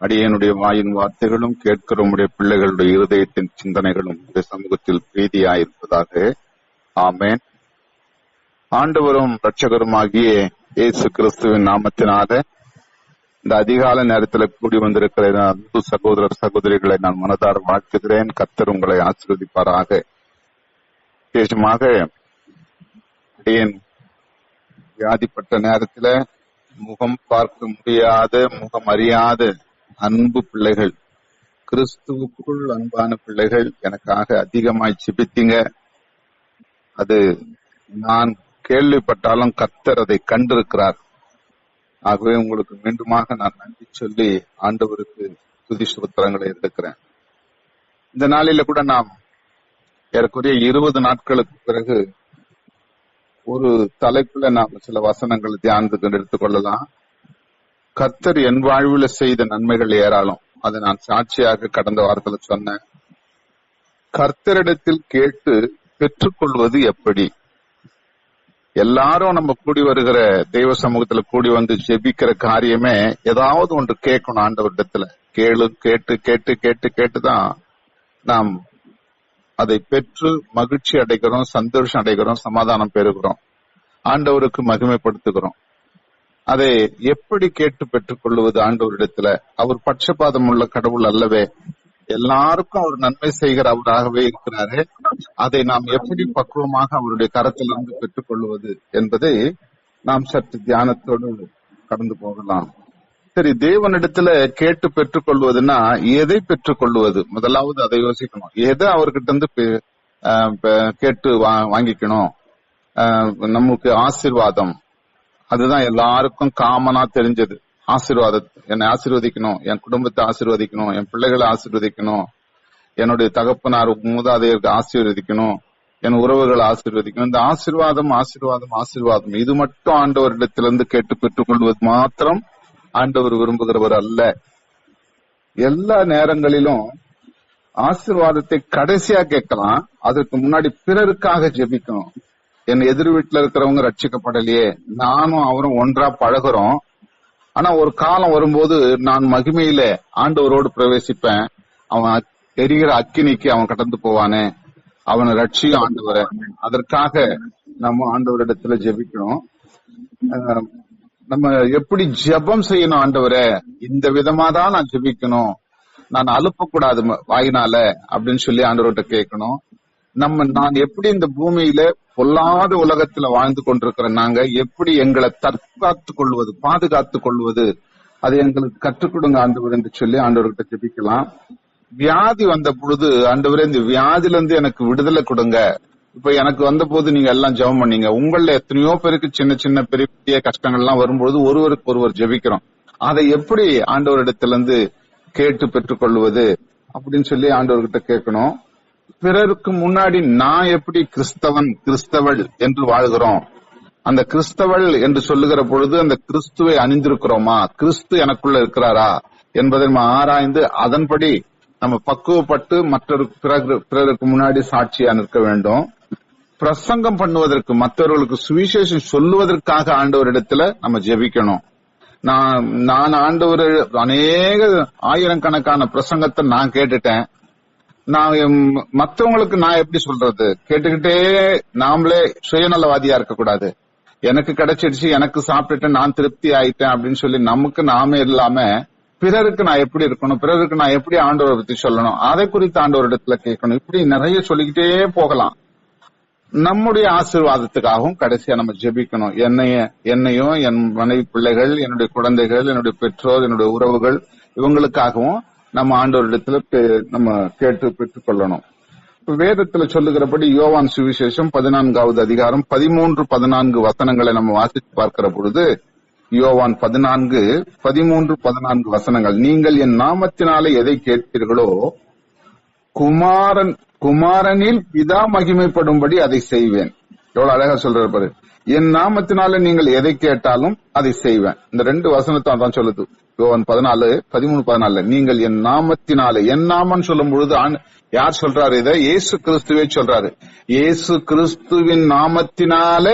அடியனுடைய வாயின் வார்த்தைகளும் கேட்கிற உடைய பிள்ளைகளுடைய இருதயத்தின் சிந்தனைகளும் இந்த சமூகத்தில் பிரீதியாயிருப்பதாக. ஆமேன். ஆண்டவரும் இரட்சகருமாகிய இயேசு கிறிஸ்துவின் நாமத்தினால இந்த அதிகால நேரத்தில் கூடி வந்திருக்கிற அன்பு சகோதரர் சகோதரிகளை நான் மனதார வாழ்த்துகிறேன். கத்தர் உங்களை ஆசீர்வதிப்பாராக. விசேஷமாக அடியேன் வியாதிப்பட்ட நேரத்துல முகம் பார்க்க முடியாத முகம் அறியாத அன்பு பிள்ளைகள். கிறிஸ்துவுக்குள் அன்பான பிள்ளைகள் எனக்காக அதிகமாய் சிபித்தீங்க அது நான் கேள்விப்பட்டாலும் கத்தர் அதை கண்டிருக்கிறார். ஆகவே உங்களுக்கு மீண்டுமாக நான் நன்றி சொல்லி ஆண்டவருக்கு துதி சுபத்திரங்களை எடுக்கிறேன். இந்த நாளில கூட நாம் ஏறக்குறைய இருபது நாட்களுக்கு பிறகு ஒரு தலைப்புல நாம் சில வசனங்களை தியானத்துக்கு எடுத்துக்கொள்ளலாம் கர்த்தர் என் வாழ்வுல செய்த நன்மைகள் ஏராளம். அதை நான் சாட்சியாக கடந்த வாரத்துல சொன்னேன். கர்த்தரிடத்தில் கேட்டு பெற்றுக்கொள்வது எப்படி? எல்லாரும் நம்ம கூடி வருகிற தெய்வ சமூகத்துல கூடி வந்து ஜெபிக்கிற காரியமே ஏதாவது ஒன்று கேட்கணும் ஆண்டவரிடத்துல. கேளு கேட்டு கேட்டு கேட்டு கேட்டுதான் நாம் அதை பெற்று மகிழ்ச்சி அடைகிறோம் சந்தோஷம் அடைகிறோம் சமாதானம் பெறுகிறோம். ஆண்டவருக்கு மகிமைப்படுத்துகிறோம். அதை எப்படி கேட்டு பெற்றுக் கொள்வது ஆண்டவரிடத்துல? அவர் பட்சபாதம் உள்ள கடவுள் அல்லவே. எல்லாருக்கும் அவர் நன்மை செய்கிற அவராகவே இருக்கிறாரு. அதை நாம் எப்படி பக்குவமாக அவருடைய கரத்திலிருந்து பெற்றுக் கொள்வது என்பதை நாம் சற்று தியானத்தோடு கடந்து போகலாம். சரி தேவனிடத்துல கேட்டு பெற்றுக் கொள்வதுன்னா எதை பெற்றுக் கொள்வது? முதலாவது அதை யோசிக்கணும். எதை அவர்கிட்ட இருந்து பெ- ஆஹ் கேட்டு வா- வாங்கிக்கணும்? ஆஹ் நமக்கு ஆசீர்வாதம். அதுதான் எல்லாருக்கும் காமனா தெரிஞ்சது. ஆசீர்வாதம் என்னை ஆசீர்வதிக்கணும் என் குடும்பத்தை ஆசீர்வதிக்கணும் என் பிள்ளைகளை ஆசீர்வதிக்கணும் என்னுடைய தகப்பனார் மூதாதையருக்கு ஆசீர்வதிக்கணும் என் உறவுகளை ஆசீர்வதிக்கணும். இந்த ஆசீர்வாதம் ஆசீர்வாதம் ஆசீர்வாதம் இது மட்டும் ஆண்டவரிடத்திலிருந்து கேட்டு பெற்றுக்கொள்வது மாத்திரம் ஆண்டவர் விரும்புகிறவர் அல்ல. எல்லா நேரங்களிலும் ஆசீர்வாதத்தை கடைசியா கேட்கலாம் அதற்கு முன்னாடி பிறருக்காக ஜெபிக்கணும். என் எதிர் வீட்டுல இருக்கிறவங்க ரட்சிக்கப்படலையே. நானும் அவரும் ஒன்றா பழகுறோம். ஆனா ஒரு காலம் வரும்போது நான் மகிமையில ஆண்டவரோடு பிரவேசிப்பேன். அவன் எரிகிற அக்கினிக்கு அவன் கடந்து போவானே. அவனை ரட்சியும் ஆண்டவரை. அதற்காக நம்ம ஆண்டவரிடத்துல ஜெபிக்கணும் நம்ம எப்படி ஜெபம் செய்யணும் ஆண்டவரே? இந்த விதமா தான் நான் ஜெபிக்கணும். நான் அலுப்பக்கூடாது கூடாது வாயினால அப்படின்னு சொல்லி ஆண்டவர்கிட்ட கேட்கணும். நம்ம நான் எப்படி இந்த பூமியில பொல்லாத உலகத்துல வாழ்ந்து கொண்டிருக்கிற நாங்க எப்படி எங்களை தற்காத்து கொள்வது பாதுகாத்து கொள்வது அதை எங்களுக்கு கற்றுக் கொடுங்க ஆண்டவர் என்று சொல்லி ஆண்டவர்கிட்ட ஜெபிக்கலாம். வியாதி வந்த பொழுது ஆண்டவரே இந்த வியாதில இருந்து எனக்கு விடுதலை கொடுங்க. இப்ப எனக்கு வந்த போது நீங்க எல்லாம் ஜெபம் பண்ணீங்க. உங்கள எத்தனையோ பேருக்கு சின்ன சின்ன பெரிய பெரிய கஷ்டங்கள்லாம் வரும்பொழுது ஒருவருக்கு ஒருவர் ஜெபிக்கிறோம். அதை எப்படி ஆண்டவரிடத்துல இருந்து கேட்டு பெற்றுக்கொள்வது அப்படின்னு சொல்லி ஆண்டவர்கிட்ட கேட்கணும். பிறருக்கு முன்னாடி நான் எப்படி கிறிஸ்தவன் கிறிஸ்தவள் என்று வாழ்கிறோம்? அந்த கிறிஸ்தவள் என்று சொல்லுகிற பொழுது அந்த கிறிஸ்துவை அணிந்திருக்கிறோமா? கிறிஸ்து எனக்குள்ள இருக்கிறாரா? என்பதை நம்ம ஆராய்ந்து அதன்படி நம்ம பக்குவப்பட்டு மற்றொரு பிறகு பிறருக்கு முன்னாடி சாட்சியா நிற்க வேண்டும். பிரசங்கம் பண்ணுவதற்கு மற்றவர்களுக்கு சுவிசேஷம் சொல்லுவதற்காக ஆண்டவரிடத்துல நம்ம ஜெபிக்கணும். நான் நான் ஆண்டவர் அநேக ஆயிரக்கணக்கான பிரசங்கத்தை நான் கேட்டுட்டேன். நான் எம்- மத்தவங்களுக்கு நான் எப்படி சொல்றது? கேட்டுக்கிட்டே நாமளே சுயநலவாதியா இருக்க கூடாது எனக்கு கிடைச்சிடுச்சு எனக்கு சாப்பிட்டுட்டு நான் திருப்தி ஆயிட்டேன் அப்படின்னு சொல்லி நமக்கு நாமே இல்லாம பிறருக்கு நான் எப்படி இருக்கணும் பிறருக்கு நான் எப்படி ஆண்டவரை பத்தி சொல்லணும் அதை குறித்து ஆண்டவரிடத்துல கேட்கணும். இப்படி நிறைய சொல்லிக்கிட்டே போகலாம். நம்முடைய ஆசீர்வாதத்துக்காகவும் கடைசியா நம்ம ஜெபிக்கணும். என்னைய என்னையும் என் மனைவி பிள்ளைகள் என்னுடைய குழந்தைகள் என்னுடைய பெற்றோர் என்னுடைய உறவுகள் இவங்களுக்காகவும் நம்ம ஆண்டோரிடத்துல நம்ம கேட்டு பெற்றுக்கொள்ளணும். இப்ப வேதத்துல சொல்லுகிறபடி யோவான் சுவிசேஷம் பதினான்காவது அதிகாரம் பதிமூன்று பதினான்கு வசனங்களை நம்ம வாசித்து பார்க்கிற பொழுது யோவான் பதினான்கு பதிமூன்று பதினான்கு வசனங்கள் நீங்கள் என் நாமத்தினாலே எதை கேட்பீர்களோ குமாரன் குமாரனில் பிதா மகிமைப்படும்படி அதை செய்வேன். எவ்வளவு அழகா சொல்றாரு பாரு. என் நாமத்தினால நீங்கள் எதை கேட்டாலும் அதை செய்வேன். இந்த ரெண்டு வசனத்தை தான் சொல்லுது. யோவன் பதினாலு பதிமூணு பதினாலு. நீங்கள் என் நாமத்தினால என் நாமன்னு சொல்லும் பொழுது யார் சொல்றாரு இதை? இயேசு கிறிஸ்துவே சொல்றாரு. இயேசு கிறிஸ்துவின் நாமத்தினால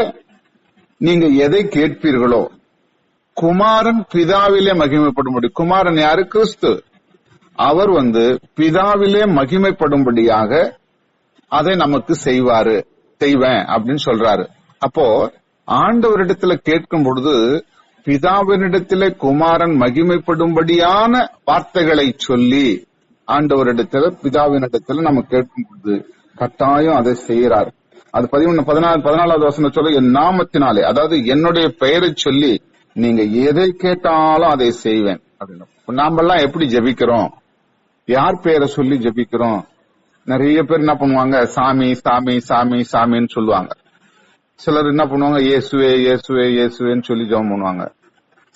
நீங்க எதை கேட்பீர்களோ குமாரன் பிதாவிலே மகிமைப்படும்படி குமாரன் யாரு? கிறிஸ்து. அவர் வந்து பிதாவிலே மகிமைப்படும்படியாக அதை நமக்கு செய்வாரு செய்வேன் அப்படின்னு சொல்றாரு. அப்போ ஆண்டவரிடத்துல கேட்கும் பொழுது பிதாவினிடத்திலே குமாரன் மகிமைப்படும்படியான வார்த்தைகளை சொல்லி ஆண்டவரிடத்துல பிதாவினிடத்துல நம்ம கேட்கும் பொழுது கட்டாயம் அதை செய்யறார் அது பதிமூணு பதினாலு பதினாலாவது வசனம் சொல்ல என் நாமத்தினாலே அதாவது என்னுடைய பெயரை சொல்லி நீங்க எதை கேட்டாலும் அதை செய்வேன். அப்படின்னு. நாமெல்லாம் எப்படி ஜெபிக்கிறோம்? யார் பெயரை சொல்லி ஜெபிக்கிறோம்? நிறைய பேர் என்ன பண்ணுவாங்க? சாமி சாமி சாமி சாமின்னு சொல்லுவாங்க. சிலர் என்ன பண்ணுவாங்க இயேசுவே இயேசுவே இயேசுவேன்னு சொல்லி ஜெபம் பண்ணுவாங்க.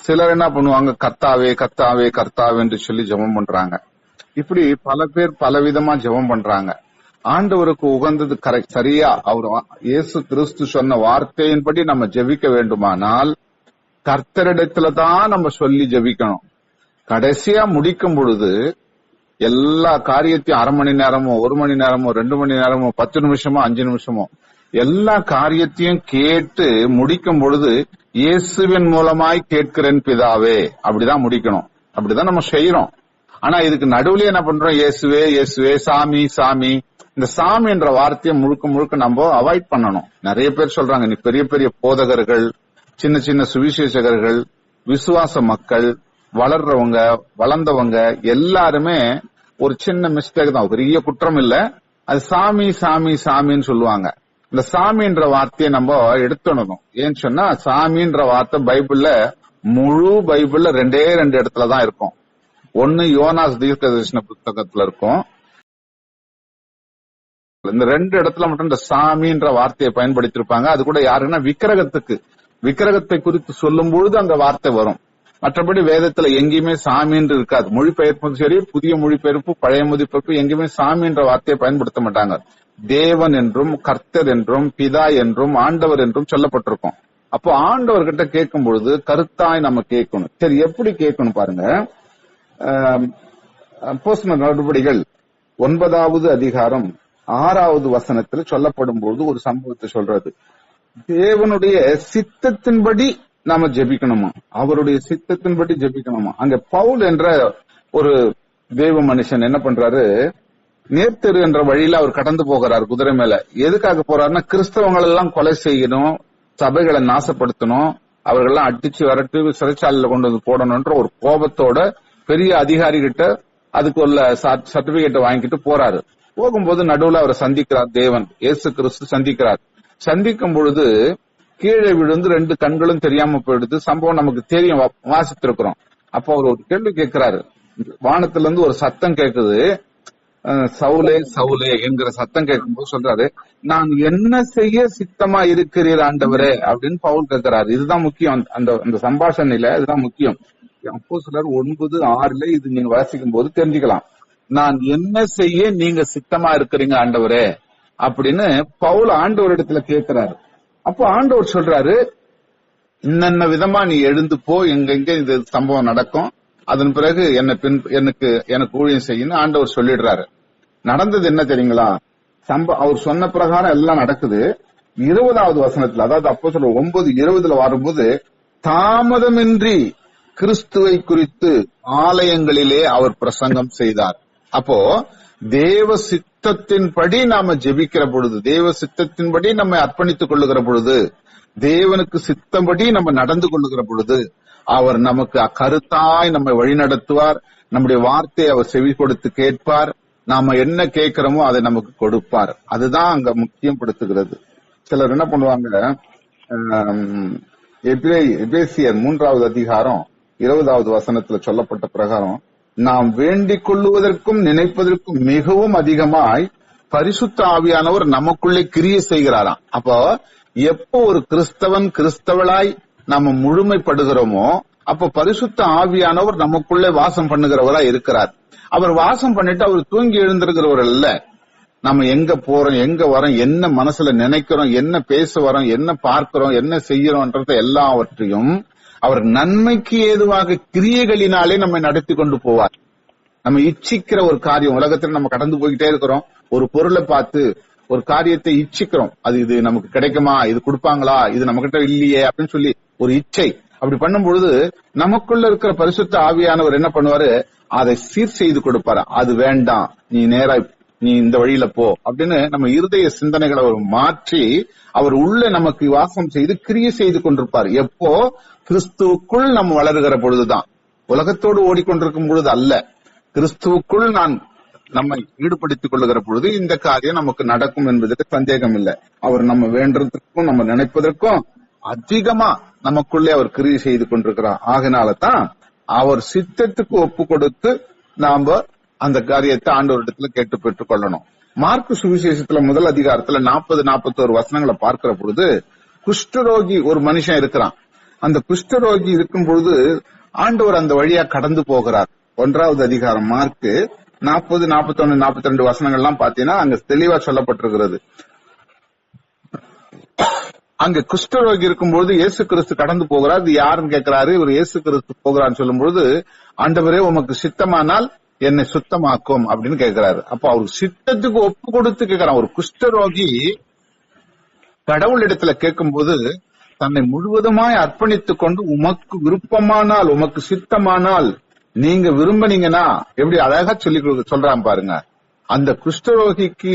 சிலர் என்ன பண்ணுவாங்க கத்தாவே கத்தாவே கர்த்தாவேன்னு சொல்லி ஜெபம் பண்றாங்க. இப்படி பல பேர் பலவிதமா ஜெபம் பண்றாங்க. ஆண்டவருக்கு உகந்தது கரெக்ட் சரியா? அவர் இயேசு கிறிஸ்து சொன்ன வார்த்தையின்படி நம்ம ஜெபிக்க வேண்டுமானால் கர்த்தரிடத்துல தான் நம்ம சொல்லி ஜெபிக்கணும். கடைசியா முடிக்கும் பொழுது எல்லா காரியத்தையும் அரை மணி நேரமோ ஒரு மணி நேரமோ ரெண்டு மணி நேரமோ பத்து நிமிஷமோ அஞ்சு நிமிஷமோ எல்லா காரியத்தையும் கேட்டு முடிக்கும் பொழுது இயேசுவின் மூலமாய் கேட்கிறேன் பிதாவே. அப்படிதான் முடிக்கணும். அப்படிதான் நம்ம செய்யறோம். ஆனா இதுக்கு நடுவுல என்ன பண்றோம்? இயேசுவே இயேசுவே சாமி சாமி. இந்த சாமி என்ற வார்த்தையை முழுக்க முழுக்க நம்ம அவாய்ட் பண்ணணும். நிறைய பேர் சொல்றாங்க நீ பெரிய பெரிய போதகர்கள் சின்ன சின்ன சுவிசேஷகர்கள் விசுவாச மக்கள் வளர்றவங்க வளர்ந்தவங்க எல்லாருமே ஒரு சின்ன மிஸ்டேக் தான். பெரிய குற்றம் இல்ல. அது சாமி சாமி சாமின்னு சொல்லுவாங்க. இந்த சாமின்ற வார்த்தையை நம்ம எடுத்துடணும். ஏன்னு சொன்னா சாமின்ற வார்த்தை பைபிள்ல முழு பைபிள்ல ரெண்டே ரெண்டு இடத்துல தான் இருக்கும். ஒன்னு யோனாஸ் தீர்க்கதரிசன புத்தகத்துல இருக்கும். இந்த ரெண்டு இடத்துல மட்டும் இந்த சாமின்ற வார்த்தையை பயன்படுத்தியிருப்பாங்க. அது கூட யாருன்னா விக்கிரகத்துக்கு. விக்கிரகத்தை குறித்து சொல்லும் பொழுது அந்த வார்த்தை வரும். மற்றபடி வேதத்துல எங்கேயுமே சாமின்னு இருக்காது. மொழிபெயர்ப்பும் சரி புதிய மொழிபெயர்ப்பு பழைய மொழிபெயர்ப்பு எங்கேயுமே சாமின்ற வார்த்தையை பயன்படுத்த மாட்டாங்க. தேவன் என்றும் கர்த்தர் என்றும் பிதா என்றும் ஆண்டவர் என்றும் சொல்லப்பட்டிருக்கும். அப்போ ஆண்டவர்கிட்ட கேட்கும் பொழுது கருத்தாய் நம்ம கேட்கணும். சரி எப்படி கேட்கணும் பாருங்க. ஆம், நடவடிக்கைகள். ஒன்பதாவது அதிகாரம் ஆறாவது வசனத்தில் சொல்லப்படும் பொழுது ஒரு சம்பவத்தை சொல்றது. தேவனுடைய சித்தத்தின்படி நாம ஜெபிக்கணுமா? அவருடைய சித்தத்தின்படி ஜெபிக்கணுமா? அங்க பவுல் என்ற ஒரு தேவ மனுஷன் என்ன பண்றாரு? நேர்த்தெரு என்ற வழியில அவர் கடந்து போகிறார் குதிரை மேல. எதுக்காக போறாருன்னா கிறிஸ்தவங்கள் எல்லாம் கொலை செய்யணும் சபைகளை நாசப்படுத்தணும் அவர்கள்லாம் அடிச்சு வரட்டு சிறைச்சாலையில கொண்டு வந்து போடணும்ன்ற ஒரு கோபத்தோட பெரிய அதிகாரி கிட்ட அதுக்கு உள்ள சர்டிபிகேட்டை வாங்கிட்டு போறாரு. போகும்போது நடுவுல அவரை சந்திக்கிறார் தேவன். இயேசு கிறிஸ்து சந்திக்கிறார். சந்திக்கும் பொழுது கீழே விழுந்து ரெண்டு கண்களும் தெரியாம போயிடுது. சம்பவம் நமக்கு தெரியும் வா- வாசித்திருக்கிறோம். அப்போ அவர் ஒரு கேள்வி கேட்கிறாரு. வானத்துல இருந்து ஒரு சத்தம் கேக்குது சவுலே சவுலே என்கிற சத்தம் கேட்கும்போது சொல்றாரு நான் என்ன செய்ய சித்தமா இருக்கிறீர் ஆண்டவரே? அப்படின்னு பவுல் கேட்கிறாரு. இதுதான் முக்கியம். அந்த- அந்த சம்பாஷணையில இதுதான் முக்கியம். அப்போ சிலர் ஒன்பது ஆறுல இது நீங்க வாசிக்கும் போது தெரிஞ்சுக்கலாம். நான் என்ன செய்ய நீங்க சித்தமா இருக்கிறீங்க ஆண்டவரே? அப்படின்னு பவுல் ஆண்டவர் இடத்துல கேட்கிறாரு. அப்போ ஆண்டவர் சொல்றாரு இன்னென்ன விதமா நீ எழுந்து போ எங்கெங்க இது சம்பவம் நடக்கும் அதன் பிறகு என்ன பின் எனக்கு எனக்கு ஊழியம் செய்யணும் ஆண்டவர் சொல்லிடுறாரு. நடந்தது என்ன தெரியுங்களா? சம்ப அவர் சொன்ன பிரகாரம் எல்லாம் நடக்குது. இருபதாவது வசனத்துல அதாவது அப்போ சொல்ற ஒன்பது இருபதுல வரும்போது தாமதமின்றி கிறிஸ்துவை குறித்து ஆலயங்களிலே அவர் பிரசங்கம் செய்தார். அப்போ தேவ சித்தத்தின்படி நாம ஜெபிக்கிற பொழுது தேவ சித்தத்தின்படி நம்ம அர்ப்பணித்துக் கொள்ளுகிற பொழுது தேவனுக்கு சித்தம்படி நம்ம நடந்து கொள்ளுகிற பொழுது அவர் நமக்கு கருத்தாய் நம்மை வழிநடத்துவார். நம்முடைய வார்த்தையை அவர் செவி கொடுத்து கேட்பார். நாம என்ன கேட்கிறோமோ அதை நமக்கு கொடுப்பார். அதுதான் அங்க முக்கியம் படுத்துகிறது சிலர் என்ன பண்ணுவாங்க எபேசியர் மூன்றாவது அதிகாரம் இருபதாவது வசனத்துல சொல்லப்பட்ட பிரகாரம் நாம் வேண்டிக் கொள்ளுவதற்கும் நினைப்பதற்கும் மிகவும் அதிகமாய் பரிசுத்த ஆவியானவர் நமக்குள்ளே கிரிய செய்கிறாராம். அப்போ எப்போ ஒரு கிறிஸ்தவன் கிறிஸ்தவளாய் நாம முழுமைப்படுகிறோமோ அப்ப பரிசுத்த ஆவியானவர் நமக்குள்ளே வாசம் பண்ணுகிறவரா இருக்கிறார். அவர் வாசம் பண்ணிட்டு அவர் தூங்கி எழுந்திருக்கிறவர் அல்ல. நம்ம எங்க போறோம் எங்க வரோம் என்ன மனசுல நினைக்கிறோம் என்ன பேச வரோம் என்ன பார்க்கிறோம் என்ன செய்யறோம்ன்றத எல்லாவற்றையும் அவர் நன்மைக்கு ஏதுவாக கிரியைகளினாலே நம்மை நடத்தி கொண்டு போவார். நம்ம இச்சிக்கிற ஒரு காரியம் உலகத்துல நம்ம கடந்து போய்கிட்டே இருக்கிறோம். ஒரு பொருளை பார்த்து ஒரு காரியத்தை இச்சிக்கிறோம். அது இது நமக்கு கிடைக்குமா? இது கொடுப்பாங்களா? இது நம்ம கிட்ட இல்லையே அப்படின்னு சொல்லி ஒரு இச்சை அப்படி பண்ணும் பொழுது நமக்குள்ள இருக்கிற பரிசுத்த ஆவியானவர் என்ன பண்ணுவாரு? அதை சீர் செய்து கொடுப்பாரு. அது வேண்டாம். நீ நேரா நீ இந்த வழியில போ. அப்படின்னு நம்ம இருதய சிந்தனைகளை அவர் மாற்றி அவர் உள்ள நமக்கு வாசம் செய்து கிரியை செய்து கொண்டிருப்பார். எப்போ? கிறிஸ்துவுக்குள் நம்ம வளருகிற பொழுதுதான். உலகத்தோடு ஓடிக்கொண்டிருக்கும் பொழுது அல்ல. கிறிஸ்துவுக்குள் நான் நம்மை ஈடுபடுத்திக் கொள்ளுகிற பொழுது இந்த காரியம் நமக்கு நடக்கும் என்பதற்கு சந்தேகம் இல்லை அவர் நம்ம வேண்டதற்கும் நம்ம நினைப்பதற்கும் அதிகமா நமக்குள்ளே அவர் கிரியை செய்து கொண்டிருக்கிறார். ஆகினால தான் அவர் சித்தத்துக்கு ஒப்பு கொடுத்து நாம அந்த காரியத்தை ஆண்டவரிடத்துல கேட்டு பெற்றுக் கொள்ளணும். மார்க்கு சுவிசேஷத்துல முதல் அதிகாரத்துல நாற்பது நாற்பத்தோரு வசனங்களை பார்க்கிற பொழுது குஷ்டரோகி ஒரு மனுஷன் இருக்கிறான். அந்த குஷ்டரோகி இருக்கும் பொழுது ஆண்டவர் அந்த வழியா கடந்து போகிறார். ஒன்றாவது அதிகாரம் மார்க்கு நாற்பது நாற்பத்தி ஒன்னு நாற்பத்தி ரெண்டு வசனங்கள்லாம் பாத்தீங்கன்னா அங்க தெளிவா சொல்லப்பட்டிருக்கிறது. அங்க குஷ்டரோகி இருக்கும்போது இயேசு கிறிஸ்து கடந்து போகிறார். இது யாருன்னு கேட்கிறாரு? இவர் இயேசு கிறிஸ்து போகிறான்னு சொல்லும்பொழுது ஆண்டவரே உமக்கு சித்தமானால் என்னை சுத்தமாக்கும் அப்படின்னு கேட்கிறாரு. அப்ப அவர் சித்தத்துக்கு ஒப்பு கொடுத்து கேட்கிறான். ஒரு குஷ்டரோகி கடவுளிடத்துல கேட்கும்போது தன்னை முழுவதுமாய் அர்ப்பணித்துக் கொண்டு உமக்கு விருப்பமானால் உமக்கு சித்தமானால் நீங்க விரும்பினீங்கன்னா எப்படி அழகா சொல்லி சொல்றான் பாருங்க. அந்த குஷ்டரோகிக்கு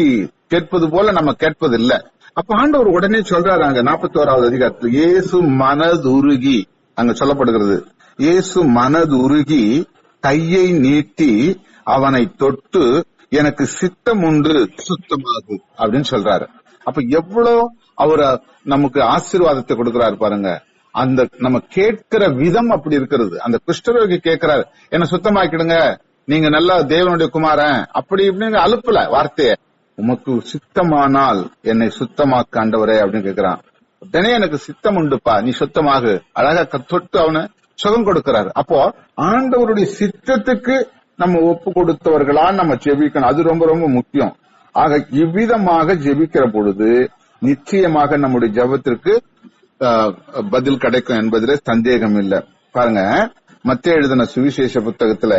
கேட்பது போல நம்ம கேட்பது இல்லை அப்ப ஆண்டவர் உடனே சொல்றாரு அங்க நாற்பத்தி ஓராவது அதிகாரத்தில் இயேசு மனதுருகி. அங்க சொல்லப்படுகிறது. இயேசு மனதுருகி கையை நீட்டி அவனை தொட்டு எனக்கு சித்தம் உண்டு சுத்தமாகும் அப்படின்னு சொல்றாரு. அப்ப எவ்வளவு அவர் நமக்கு ஆசீர்வாதத்தை கொடுக்கிறாரு பாருங்க. அந்த நம்ம கேட்கிற விதம் அப்படி இருக்கிறது. அந்த குஷ்டரோகி கேட்கிறாரு என்ன சுத்தமாக்கிடுங்க. நீங்க நல்லா தேவனுடைய குமாரன். அப்படி இப்படின்னு அலுப்பல வார்த்தையை. உமக்கு சித்தமானால் என்னை சுத்தமாக்க ஆண்டவரே அப்படின்னு கேக்குறான். உடனே எனக்கு சித்தம் உண்டுப்பா. நீ சுத்தமாகு. அழகா தொட்டு அவனை சுகம் கொடுக்கிறாரு. அப்போ ஆண்டவருடைய சித்தத்துக்கு நம்ம ஒப்பு கொடுத்தவர்களா நம்ம ஜெபிக்கணும். அது ரொம்ப ரொம்ப முக்கியம். ஆக இவ்விதமாக ஜெபிக்கிற பொழுது நிச்சயமாக நம்முடைய ஜெபத்திற்கு பதில் கிடைக்கும் என்பதிலே சந்தேகம் இல்லை. பாருங்க. மத்திய எழுதின சுவிசேஷ புத்தகத்துல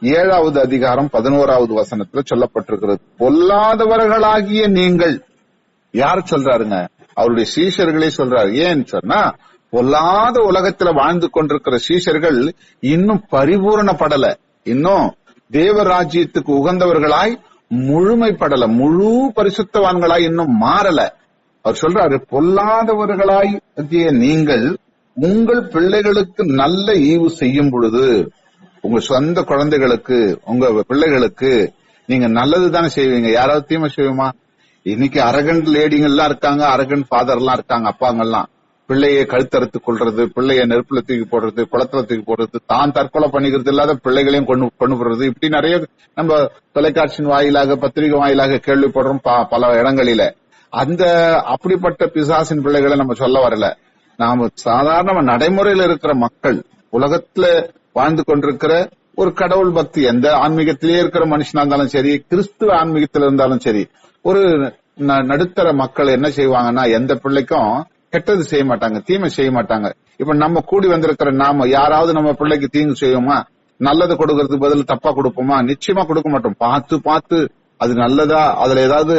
ஏழாவது அதிகாரம் பதினோராவது வசனத்துல சொல்லப்பட்டிருக்கிறது. பொல்லாதவர்களாகிய நீங்கள். யார் சொல்றாருங்க? அவருடைய சீஷர்களே சொல்றாரு. ஏன்னு சொன்னா பொல்லாத உலகத்துல வாழ்ந்து கொண்டிருக்கிற சீஷர்கள் இன்னும் பரிபூரணப்படல. இன்னும் தேவராஜ்யத்துக்கு உகந்தவர்களாய் முழுமைப்படல. முழு பரிசுத்தவான்களாய் இன்னும் மாறல. அவர் சொல்றாரு பொல்லாதவர்களாய் நீங்கள் உங்கள் பிள்ளைகளுக்கு நல்ல ஈவு செய்யும் பொழுது உங்க சொந்த குழந்தைகளுக்கு உங்க பிள்ளைகளுக்கு நீங்க நல்லது தானே செய்வீங்க? யாராவது தீமை செய்வோமா இன்னைக்கு அரகன் லேடிங்கள்லாம் இருக்காங்க அரகன் ஃபாதர் எல்லாம் இருக்காங்க அப்பாங்கெல்லாம். பிள்ளையை கழுத்தறுத்து கொள்றது பிள்ளைய நெருப்புல தூக்கி போடுறது குளத்துல தூக்கி போடுறது தான் தற்கொலை பண்ணிக்கிறது இல்லாத பிள்ளைகளையும் கொண்டு கொண்டு போடுறது. இப்படி நிறைய நம்ம தொலைக்காட்சியின் வாயிலாக பத்திரிகை வாயிலாக கேள்விப்படுறோம் ப- பல இடங்களில. அந்த அப்படிப்பட்ட பிசாசின் பிள்ளைகளை நம்ம சொல்ல வரல. நாம சாதாரண நடைமுறையில இருக்கிற மக்கள் உலகத்துல வாழ்ந்து கொண்டிருக்கிற ஒரு கடவுள் பக்தி. எந்த ஆன்மீகத்திலேயே இருக்கிற மனுஷனா இருந்தாலும் சரி கிறிஸ்துவ ஆன்மீகத்தில் இருந்தாலும் சரி ஒரு ந- நடுத்தர மக்கள் என்ன செய்வாங்கன்னா எந்த பிள்ளைக்கும் கெட்டது செய்ய மாட்டாங்க தீமை செய்ய மாட்டாங்க. இப்ப நம்ம கூடி வந்திருக்கிற நாம யாராவது நம்ம பிள்ளைக்கு தீங்கு செய்வோமா நல்லது கொடுக்கறதுக்கு பதில் தப்பா கொடுப்போமா? நிச்சயமா கொடுக்க மாட்டோம். பார்த்து பார்த்து அது நல்லதா? அதுல ஏதாவது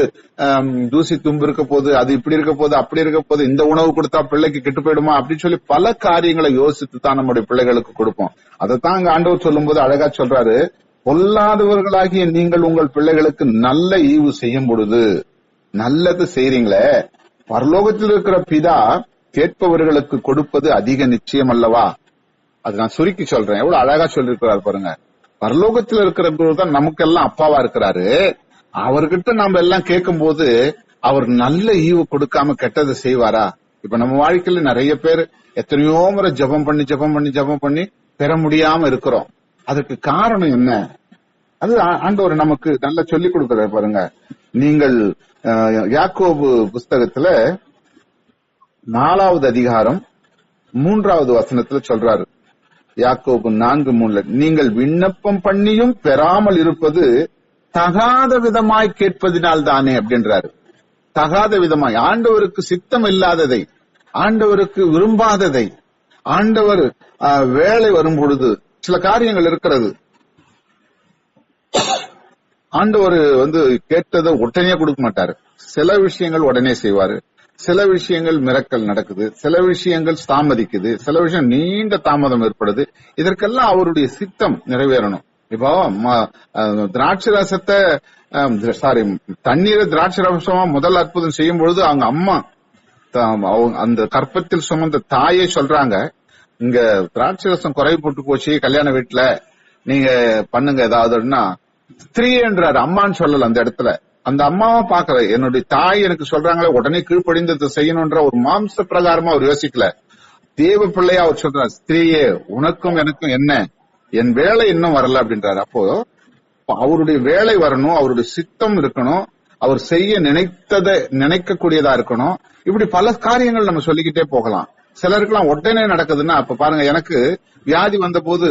தூசி தும்பு இருக்க போது அது இப்படி இருக்க போது அப்படி இருக்க போது இந்த உணவு கொடுத்தா பிள்ளைக்கு கெட்டு போயிடுமா? அப்படின்னு சொல்லி பல காரியங்களை யோசித்து தான் நம்முடைய பிள்ளைகளுக்கு கொடுப்போம். அதைத்தான் அங்க ஆண்டவர் சொல்லும்போது அழகா சொல்றாரு பொல்லாதவர்களாகிய நீங்கள் உங்கள் பிள்ளைகளுக்கு நல்ல ஈவு செய்யும் பொழுது நல்லது செய்றீங்களே. பரலோகத்தில் இருக்கிற பிதா கேட்பவர்களுக்கு கொடுப்பது அதிக நிச்சயம் அல்லவா? அது நான் சுருக்கி சொல்றேன். எவ்வளவு அழகா சொல்லிருக்கிறார் பாருங்க. பரலோகத்தில் இருக்கிறவர் தான் நமக்கெல்லாம் அப்பாவா இருக்கிறாரு. அவர்கிட்ட நாம எல்லாம் கேட்கும் போது அவர் நல்ல ஈவு கொடுக்காம கெட்டதை செய்வாரா? இப்ப நம்ம வாழ்க்கையில நிறைய பேர் எத்தனையோ முறை ஜெபம் பண்ணி ஜெபம் பண்ணி ஜெபம் பண்ணி பெற முடியாம இருக்கிறோம். அதுக்கு காரணம் என்ன? அது ஆண்டவர் நமக்கு நல்லா சொல்லிக் கொடுக்கிறார் பாருங்க. நீங்கள் அஹ், யாக்கோபு புஸ்தகத்துல நாலாவது அதிகாரம் மூன்றாவது வசனத்துல சொல்றாரு. யாக்கோபு நான்கு மூணுல நீங்கள் விண்ணப்பம் பண்ணியும் பெறாமல் இருப்பது தகாத விதமாய் கேட்பதினால் தானே அப்படின்றாரு. தகாத விதமாய். ஆண்டவருக்கு சித்தம் இல்லாததை ஆண்டவருக்கு விரும்பாததை ஆண்டவர் ஆஹ், வேலை வரும் பொழுது சில காரியங்கள் இருக்கிறது. ஆண்டவர் வந்து கேட்டதை உடனே கொடுக்க மாட்டாரு. சில விஷயங்கள் உடனே செய்வாரு. சில விஷயங்கள் மிரக்கல் நடக்குது. சில விஷயங்கள் தாமதிக்குது. சில விஷயம் நீண்ட தாமதம் ஏற்படுது. இதற்கெல்லாம் அவருடைய சித்தம் நிறைவேறணும். இப்போ திராட்சை ரசத்தை சாரி தண்ணீரை திராட்சை ரசமா முதல் அற்புதம் செய்யும் பொழுது அவங்க அம்மா அவங்க அந்த கற்பத்தில் சுமந்த தாயே சொல்றாங்க இங்க திராட்சை ரசம் குறைவுபட்டு போச்சு கல்யாண வீட்டுல நீங்க பண்ணுங்க ஏதாவதுன்னா ஸ்திரீ என்றார் அம்மான்னு சொல்லல அந்த இடத்துல. அந்த அம்மாவை பாக்கல என்னுடைய தாய் எனக்கு சொல்றாங்களே உடனே கீழ்ப்படிந்தது செய்யணும்ன்ற ஒரு மாம்ச பிரகாரமா அவர் யோசிக்கல. தேவ பிள்ளையா அவர் சொல்றார் ஸ்திரீயே உனக்கும் எனக்கும் என்ன? என் வேலை இன்னும் வரல அப்படின்றாரு. அப்போ அவருடைய வேலை வரணும் அவருடைய சித்தம் இருக்கணும் அவர் செய்ய நினைத்ததை நினைக்கக்கூடியதா இருக்கணும். இப்படி பல காரியங்கள் நம்ம சொல்லிக்கிட்டே போகலாம். சிலருக்குலாம் உடனே நடக்குதுன்னா அப்ப பாருங்க எனக்கு வியாதி வந்த போது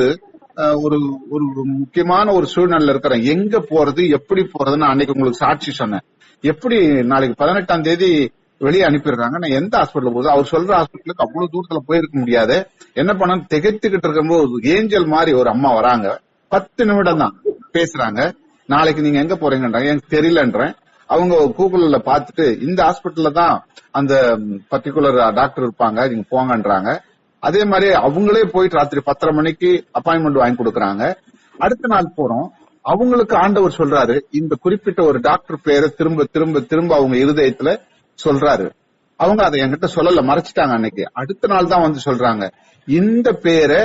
ஒரு ஒரு முக்கியமான ஒரு சூழ்நிலையில இருக்கிறேன். எங்க போறது எப்படி போறதுன்னு அன்னைக்கு உங்களுக்கு சாட்சி சொன்னேன். எப்படி நாளைக்கு பதினெட்டாம் தேதி வெளியே அனுப்பிடுறாங்க. நான் எந்த ஹாஸ்பிட்டல் போகுது? அவர் சொல்ற ஹாஸ்பிட்டலுக்கு அவ்வளவு தூரத்துல போயிருக்க முடியாது. என்ன பண்ண திகைத்துக்கிட்டு இருக்கும்போது ஏஞ்சல் மாதிரி ஒரு அம்மா வராங்க. பத்து நிமிடம் தான் பேசுறாங்க. நாளைக்கு நீங்க எங்க போறீங்கன்றாங்க. எனக்கு தெரியலன்றேன். அவங்க கூகுள்ல பாத்துட்டு இந்த ஹாஸ்பிட்டல்ல தான் அந்த பர்டிகுலர் டாக்டர் இருப்பாங்க. நீங்க போங்கன்றாங்க. அதே மாதிரி அவங்களே போயிட்டு ராத்திரி பத்தரை மணிக்கு அப்பாயின்மெண்ட் வாங்கி கொடுக்கறாங்க. அடுத்த நாள் போறோம். அவங்களுக்கு ஆண்டவர் சொல்றாரு இந்த குறிப்பிட்ட ஒரு டாக்டர் பேரை திரும்ப திரும்ப திரும்ப அவங்க இருதயத்துல சொல்றாரு. அவங்க அதை என்கிட்ட சொல்லல மறைச்சிட்டாங்க அன்னைக்கு. அடுத்த நாள் தான் வந்து சொல்றாங்க. இந்த பேரை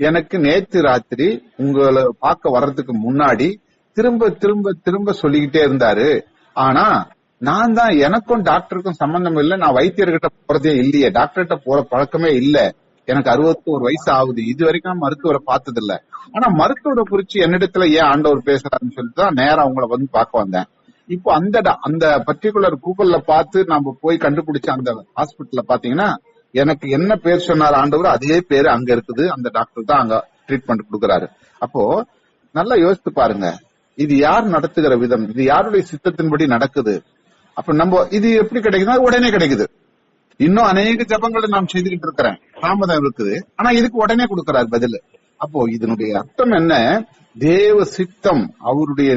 எனக்கு நேத்து ராத்திரி உங்களை பார்க்க வர்றதுக்கு முன்னாடி திரும்ப திரும்ப திரும்ப சொல்லிக்கிட்டே இருந்தாரு. ஆனா நான் தான் எனக்கும் டாக்டருக்கும் சம்பந்தம் இல்ல. நான் வைத்தியர்கிட்ட போறதே இல்லையே. டாக்டர்கிட்ட போற பழக்கமே இல்ல. எனக்கு அறுபத்தோரு வயசு ஆகுது. இது வரைக்கும் மருத்துவரை பார்த்தது இல்ல ஆனா மருத்துவரை குறிச்சு என்னிடத்துல ஏன் ஆண்டவர் பேசுறாருன்னு சொல்லிட்டு தான் நேரா அவங்கள வந்து பார்க்க வந்தேன். இப்போ அந்த அந்த பர்டிகுலர் கூகுள்ல பார்த்து நம்ம போய் கண்டுபிடிச்ச அந்த ஹாஸ்பிட்டல்ல பாத்தீங்கன்னா எனக்கு என்ன பேர் சொன்னார் ஆண்டவர் அதே பேர் அங்க இருக்குது. அந்த டாக்டர் தான் அங்க ட்ரீட்மெண்ட் கொடுக்கறாரு. அப்போ நல்லா யோசித்து பாருங்க. இது யார் நடத்துகிற விதம்? இது யாருடைய சித்தத்தின்படி நடக்குது? அப்ப நம்ம இது எப்படி கிடைக்குதுன்னா உடனே கிடைக்குது. இன்னும் அநேக ஜபங்களை நாம் செய்துகிட்டு இருக்கிறேன். தாமதம் இருக்குது. ஆனா இதுக்கு உடனே கொடுக்கிறார் பதில். அப்போ இதனுடைய அர்த்தம் என்ன? தேவ சித்தம் அவருடைய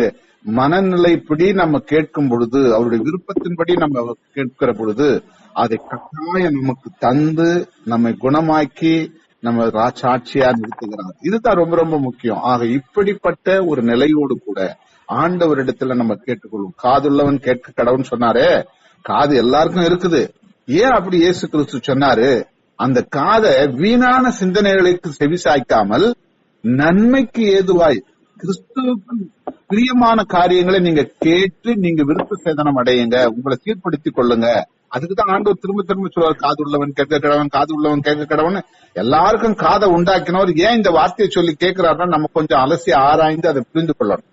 மனநிலைப்படி நம்ம கேட்கும் பொழுது அவருடைய விருப்பத்தின்படி நம்ம கேட்கிற பொழுது அதை கட்டாயம் நமக்கு தந்து நம்மை குணமாக்கி நம்ம ரா- சாட்சியா நிறுத்துகிறார். இதுதான் ரொம்ப ரொம்ப முக்கியம். ஆக இப்படிப்பட்ட ஒரு நிலையோடு கூட ஆண்டவரிடத்துல நம்ம கேட்டுக்கொள்வோம். காதுள்ளவன் கேட்க கடவுன்னு சொன்னாரே. காது எல்லாருக்கும் இருக்குது. ஏன் அப்படி இயேசு கிறிஸ்து சொன்னாரு? அந்த காதை வீணான சிந்தனைகளுக்கு செவிசாய்க்காமல் நன்மைக்கு ஏதுவாய் கிறிஸ்துவுக்கு பிரியமான காரியங்களை நீங்க கேட்டு நீங்க விருப்ப சேதனம் அடையுங்க. உங்களை சீர்படுத்திக் கொள்ளுங்க. அதுக்குதான் ஆண்டவர் திரும்ப திரும்ப சொல்றாரு காது உள்ளவன் கேட்க கிடவன் காது உள்ளவன் கேட்க கிடவன். எல்லாருக்கும் காதை உண்டாக்கினவர் ஏன் இந்த வார்த்தையை சொல்லி கேட்கிறாருன்னா நம்ம கொஞ்சம் அலசி ஆராய்ந்து அதை புரிந்து கொள்ளணும்.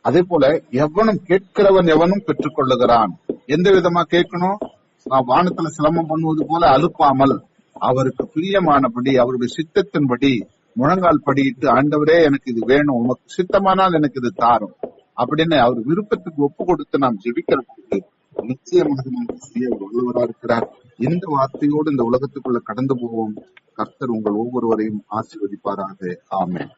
அதே போல எவனும் கேட்கிறவன் எவனும் பெற்றுக்கொள்ளுகிறான். எந்த விதமா கேட்கணும்? நான் வானத்துல சிரமம் பண்ணுவது போல அழுப்பாமல் அவருக்கு பிரியமானபடி அவருடைய சித்தத்தின்படி முழங்கால் படியிட்டு ஆண்டவரே எனக்கு இது வேணும். உமக்கு சித்தமானால் எனக்கு இது தாரும். அப்படின்னு அவர் விருப்பத்துக்கு ஒப்பு கொடுத்து நாம் ஜெபிக்கிற போது நிச்சயமாக நமக்கு செய்ய இருக்கிறார். இந்த வார்த்தையோடு இந்த உலகத்துக்குள்ள கடந்து போவோம். கர்த்தர் உங்கள் ஒவ்வொருவரையும் ஆசீர்வதிப்பாராக. ஆமே